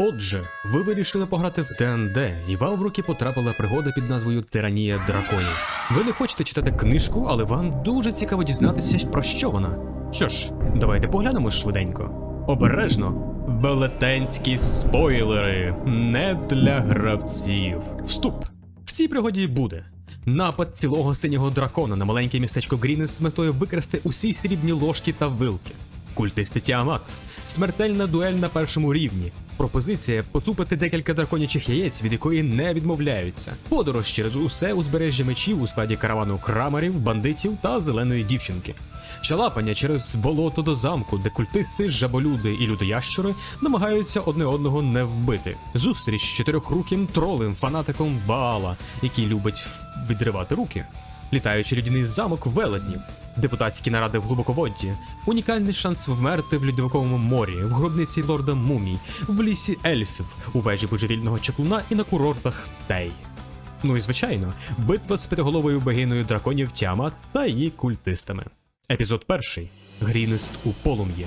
Отже, ви вирішили пограти в ДНД, і вам в руки потрапила пригода під назвою Тиранія драконів. Ви не хочете читати книжку, але вам дуже цікаво дізнатися, про що вона. Що ж, давайте поглянемо швиденько. Обережно, велетенські спойлери не для гравців. Вступ. В цій пригоді буде напад цілого синього дракона на маленьке містечко Грінес з метою викрасти усі срібні ложки та вилки. Культисти Тіамат. Смертельна дуель на першому рівні. Пропозиція поцупити декілька драконячих яєць, від якої не відмовляються. Подорож через усе узбережжя мечів у складі каравану крамарів, бандитів та зеленої дівчинки. Чалапання через болото до замку, де культисти, жаболюди і людоящури намагаються одне одного не вбити. Зустріч з чотирьохруким тролем, фанатиком Баала, який любить відривати руки. Літаючий людяний замок в велетнів, депутатські наради в глибоководді, унікальний шанс вмерти в льодовиковому морі, в гробниці лорда Мумій, в лісі ельфів, у вежі божевільного чаклуна і на курортах Тей. Ну і звичайно, битва з п'ятиголовою богиною драконів Тіамат та її культистами. Епізод перший. Грінест у полум'ї.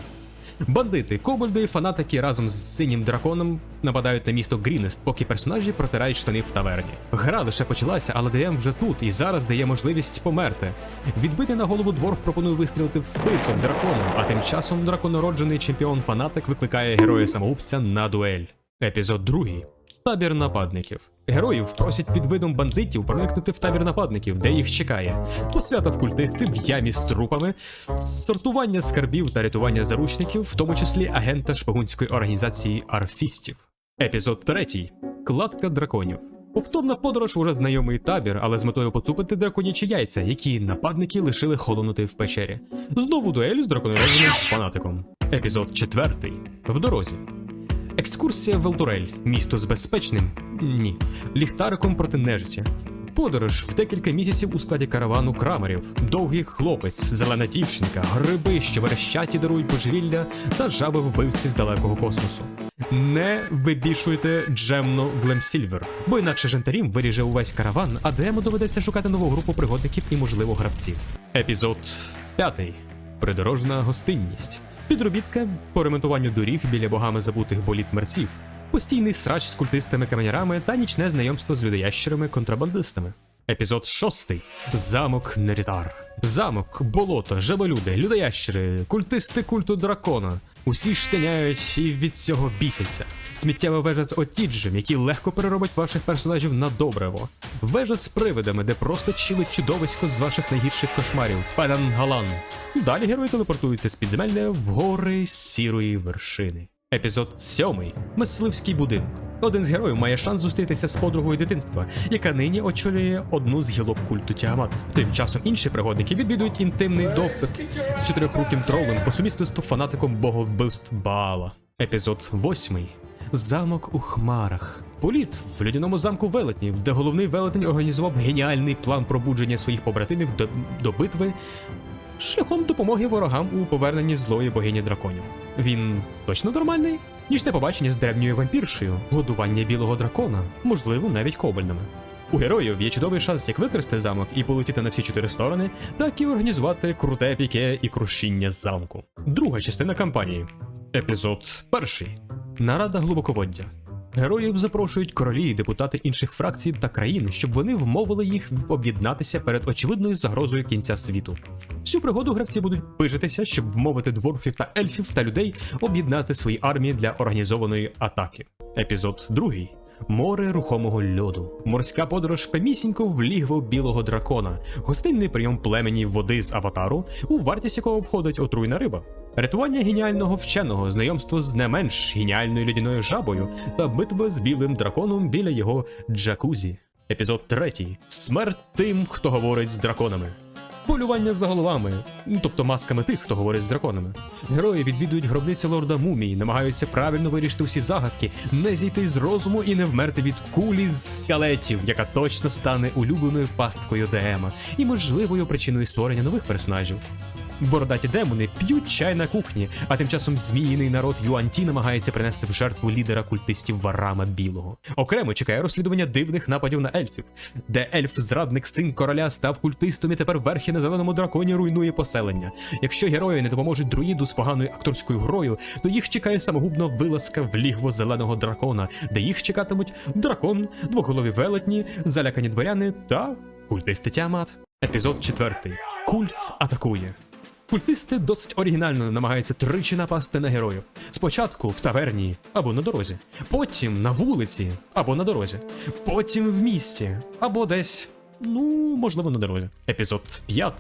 Бандити, кобальди фанатики разом з синім драконом нападають на місто Грінест, поки персонажі протирають штани в таверні. Гра лише почалася, але ДМ вже тут і зараз дає можливість померти. Відбитий на голову дворф пропонує вистрілити в драконом, а тим часом драконороджений чемпіон фанатик викликає героя самоубця на дуель. Епізод другий. Табір нападників. Героїв просять під видом бандитів проникнути в табір нападників, де їх чекає. Посвята в культисти в ямі з трупами, сортування скарбів та рятування заручників, в тому числі агента шпигунської організації Арфістів. Епізод третій. Кладка драконів. Повторна подорож уже знайомий табір, але з метою поцупити драконячі яйця, які нападники лишили холонути в печері. Знову дуель з драконородженим фанатиком. Епізод четвертий. В дорозі. Екскурсія в Елдурель. Місто з безпечним? Ні. Ліхтариком проти нежиті. Подорож в декілька місяців у складі каравану крамерів, довгий хлопець, зелена дівчинка, гриби, що верещать і дарують божевілля, та жаби вбивці з далекого космосу. Не вибішуйте Джемно Глемсільвер, бо інакше жентарім виріже увесь караван, а Дему доведеться шукати нову групу пригодників і, можливо, гравців. Епізод п'ятий. Придорожна гостинність. Підробітка по ремонтуванню доріг біля богами забутих боліт мерців, постійний срач з культистами каменярами та нічне знайомство з людоящерами контрабандистами. Епізод шостий. Замок Нерітар. Замок, болото, жаболюди, людоящери, культисти культу дракона. Усі штиняють і від цього бісяться. Сміттєва вежа з отіджем, які легко переробить ваших персонажів на добриво. Вежа з привидами, де просто чилить чудовисько з ваших найгірших кошмарів. Педангалан. Далі герої телепортуються з підземелля в гори сірої вершини. Епізод сьомий. Мисливський будинок. Один з героїв має шанс зустрітися з подругою дитинства, яка нині очолює одну з гілок культу Тіамат. Тим часом інші пригодники відвідують інтимний допит з чотирьохруким тролем по сумісництву фанатиком боговбивств Баала. Епізод восьмий. Замок у хмарах. Політ в людяному замку велетнів, де головний велетень організував геніальний план пробудження своїх побратимів до, до битви шляхом допомоги ворогам у поверненні злої богині драконів. Він точно нормальний? Нічне побачення з древньою вампіршею, годування білого дракона, можливо, навіть кобальнами. У героїв є чудовий шанс як викрасти замок і полетіти на всі чотири сторони, так і організувати круте піке і крушіння замку. Друга частина кампанії. Епізод перший. Нарада глибоководдя. Героїв запрошують королі і депутати інших фракцій та країн, щоб вони вмовили їх об'єднатися перед очевидною загрозою кінця світу. Всю пригоду гравці будуть пижитися, щоб вмовити дворфів та ельфів та людей об'єднати свої армії для організованої атаки. Епізод 2. Море рухомого льоду, морська подорож прямісінько в лігво білого дракона, гостинний прийом племені води з аватару, у вартість якого входить отруйна риба, рятування геніального вченого, знайомство з не менш геніальною людяною жабою та битва з білим драконом біля його джакузі. Епізод 3. Смерть тим, хто говорить з драконами. Полювання за головами, ну, тобто масками тих, хто говорить з драконами. Герої відвідують гробницю лорда Мумії, намагаються правильно вирішити всі загадки, не зійти з розуму і не вмерти від кулі з скелетів, яка точно стане улюбленою пасткою ДМа і можливою причиною створення нових персонажів. Бородаті демони п'ють чай на кухні, а тим часом зміїний народ Юанті намагається принести в жертву лідера культистів Варама Білого. Окремо чекає розслідування дивних нападів на ельфів, де ельф-зрадник син короля став культистом і тепер верхи на зеленому драконі руйнує поселення. Якщо герої не допоможуть друїду з поганою акторською грою, то їх чекає самогубна вилазка в лігво зеленого дракона, де їх чекатимуть дракон, двоголові велетні, залякані дворяни та культисти Тіамат. Епізод 4. Культ атакує. Культисти досить оригінально намагаються тричі напасти на героїв. Спочатку в таверні або на дорозі, потім на вулиці або на дорозі, потім в місті або десь, ну, можливо, на дорозі. Епізод 5.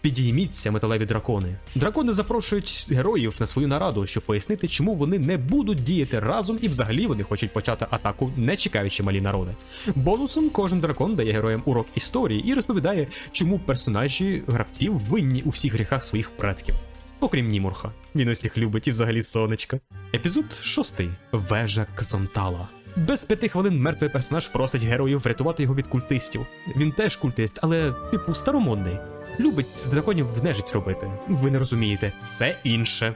Підійміться металеві дракони. Дракони запрошують героїв на свою нараду, щоб пояснити, чому вони не будуть діяти разом і взагалі вони хочуть почати атаку, не чекаючи малі народи. Бонусом кожен дракон дає героям урок історії і розповідає, чому персонажі гравців винні у всіх гріхах своїх предків. Окрім Німурха. Він усіх любить і взагалі сонечка. Епізод 6. Вежа Ксонтала. Без п'яти хвилин мертвий персонаж просить героїв врятувати його від культистів. Він теж культист, але типу старомодний. Любить з драконів в нежить робити. Ви не розумієте, це інше.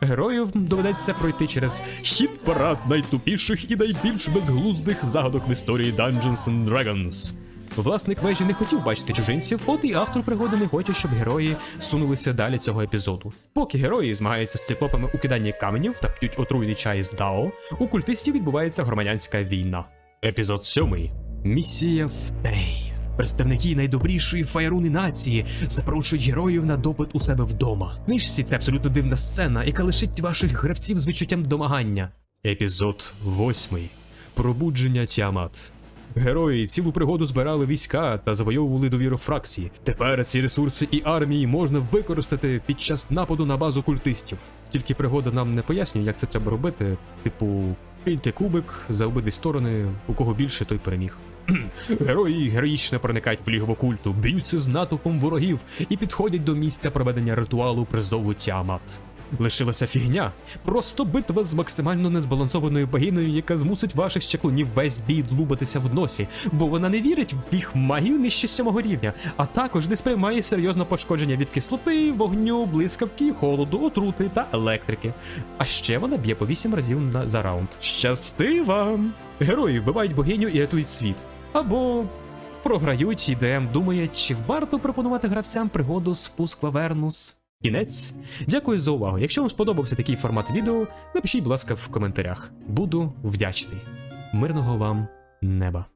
Героїв доведеться пройти через хід парад найтупіших і найбільш безглуздих загадок в історії Dungeons and Dragons. Власник вежі не хотів бачити чужинців, от і автор пригоди не хоче, щоб герої сунулися далі цього епізоду. Поки герої змагаються з циклопами у киданні каменів та п'ють отруйний чай з Дао, у культистів відбувається громадянська війна. Епізод 7. Місія Втей. Представники найдобрішої фаєруни нації запрошують героїв на допит у себе вдома. Книжці це абсолютно дивна сцена, яка лишить ваших гравців з відчуттям домагання. Епізод 8. Пробудження Тіамат. Герої цілу пригоду збирали війська та завойовували довіру фракції. Тепер ці ресурси і армії можна використати під час нападу на базу культистів. Тільки пригода нам не пояснює, як це треба робити. Типу, кільте кубик за обидві сторони, у кого більше, той переміг. Герої героїчно проникають в лігво культу, б'ються з натовпом ворогів і підходять до місця проведення ритуалу призову Тіамат. Лишилася фігня. Просто битва з максимально незбалансованою богиною, яка змусить ваших щеклунів весь бій длубатися в носі, бо вона не вірить в їх магію нижче сьомого рівня, а також не сприймає серйозно пошкодження від кислоти, вогню, блискавки, холоду, отрути та електрики. А ще вона б'є по 8 разів на за раунд. Щасти вам! Герої вбивають богиню і рятують світ. Або програють, і ДМ думає, чи варто пропонувати гравцям пригоду спуск в Авернус. Кінець. Дякую за увагу. Якщо вам сподобався такий формат відео, напишіть, будь ласка, в коментарях. Буду вдячний. Мирного вам неба.